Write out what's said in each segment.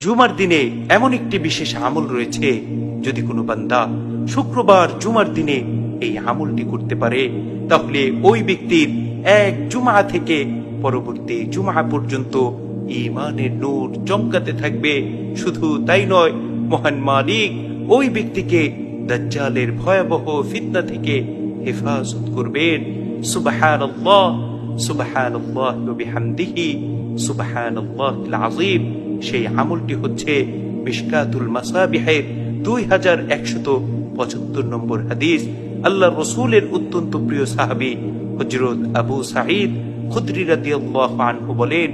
জুমার দিনে এমন একটি বিশেষ আমল রয়েছে, যদি কোনো বান্দা শুক্রবার জুমার দিনে এই আমলটি করতে পারে, তাহলে ওই ব্যক্তির এক জুমা থেকে পরবর্তী জুমা পর্যন্ত ইমানের নূর চমকাতে থাকবে। শুধু তাই নয়, মহান মালিক ওই ব্যক্তিকে দাজ্জালের ভয়াবহ ফিতনা থেকে হেফাজত করবেন। ওয়া বিহামদিহি। আযীম। সেই আমলটি হচ্ছে মিশকাতুল মাসাবিহের দুই হাজার একশত পঁচাত্তর নম্বর হাদিস। আল্লাহ রসুলের অত্যন্ত প্রিয় সাহাবী হজরত আবু আনহু বলেন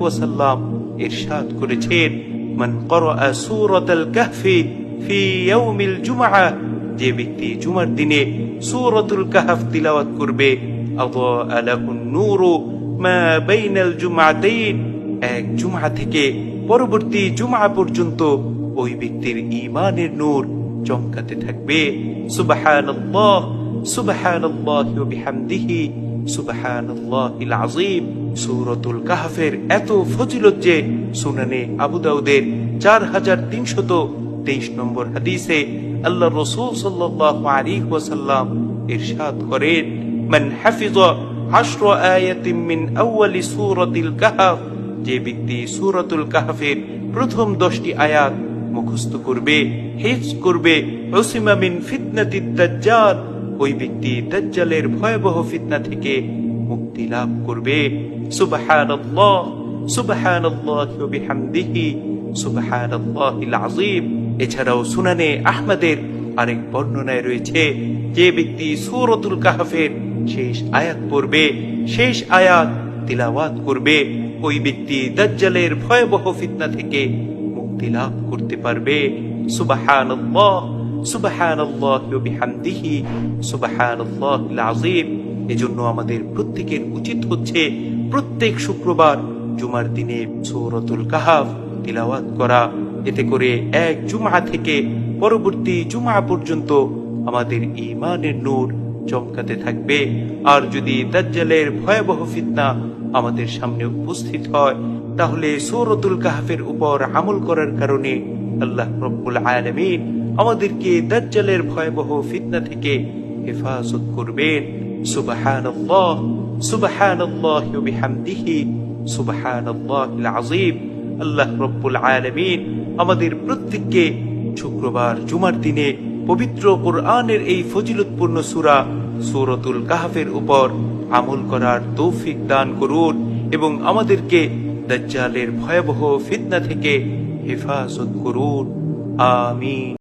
ওয়াসাল্লাম করেছেন যে ব্যক্তি জুমার দিনে সূরাতুল কাহফ তিলাওয়াত করবে আযা লাহুন নূরু এক জুমআ থেকে পরবর্তী জুমআ পর্যন্ত ওই ব্যক্তির ইমানের নূর চমকাতে থাকবে। সুবহানাল্লাহ, সুবহানাল্লাহি ওয়া বিহামদিহি, সুবহানাল্লাহিল আযীম। সূরাতুল কাহফের এত ফজিলত যে সুনানে আবু দাউদের চার হাজার তিনশত তেইশ নম্বর হাদিসে আল্লাহ রসুল সাল্লাল্লাহু আলাইহি ওয়াসাল্লাম ইরশাদ করেন মান হাফিজ আশর আয়াতিন মিন আউয়ালি সূরাতিল কাহফ যে ব্যক্তি সূরাতুল কাহফের প্রথম দশটি আয়াত মুখস্থ করবে, হিফজ করবে, উসিমা মিন ফিতনাতিদ দাজ্জাল, ওই ব্যক্তি দাজ্জালের ভয়াবহ ফিতনা থেকে মুক্তি লাভ করবে। সুবহানাল্লাহ, সুবহানাল্লাহি ওয়া বিহামদিহি, সুবহানাল্লাহিল আযীম। এছাড়াও সুনানে আহমদের আরেক বর্ণনায় রয়েছে, যে ব্যক্তি সূরাতুল কাহফের শেষ আয়াত পড়বে, শেষ আয়াত তিলাওয়াত করবে, ওই ব্যক্তি দাজ্জালের ভয়াবহ ফিতনা থেকে মুক্তি লাভ করতে পারবে। সুবহানাল্লাহ সুবহানাল্লাহ ওয়া বিহামদিহি, সুবহানাল্লাহিল আযীম। এজন্য আমাদের প্রত্যেকের উচিত হচ্ছে প্রত্যেক শুক্রবার জুমার দিনে সূরাতুল কাহাফ তিলাওয়াত করা। এতে করে এক জুমা থেকে পরবর্তী জুমা পর্যন্ত আমাদের ঈমানের নূর চমকাতে থাকবে। আর যদি দাজ্জালের ভয়াবহ ফিতনা আমাদের সামনে উপস্থিত হয়, তাহলে সূরাতুল কাহাফের উপর আমল করার কারণে আল্লাহ রব্বুল আলামিন আমাদেরকে দাজ্জালের ভয়াবহ ফিতনা থেকে হেফাজত করবেন। সুবহানাল্লাহ, সুবহানাল্লাহি বিহামদিহি, সুবহানাল্লাহিল আযীম। আল্লাহ রব্বুল আলামিন আমাদের প্রত্যেককে শুক্রবার জুমার দিনে পবিত্র কোরআনের এই ফজিলতপূর্ণ সুরা সৌরতুল কাহাফের উপর আমল করার তৌফিক দান করুন এবং আমাদেরকে দাজ্জালের ভয়াবহ ফিতনা থেকে হেফাজত করুন। আমিন।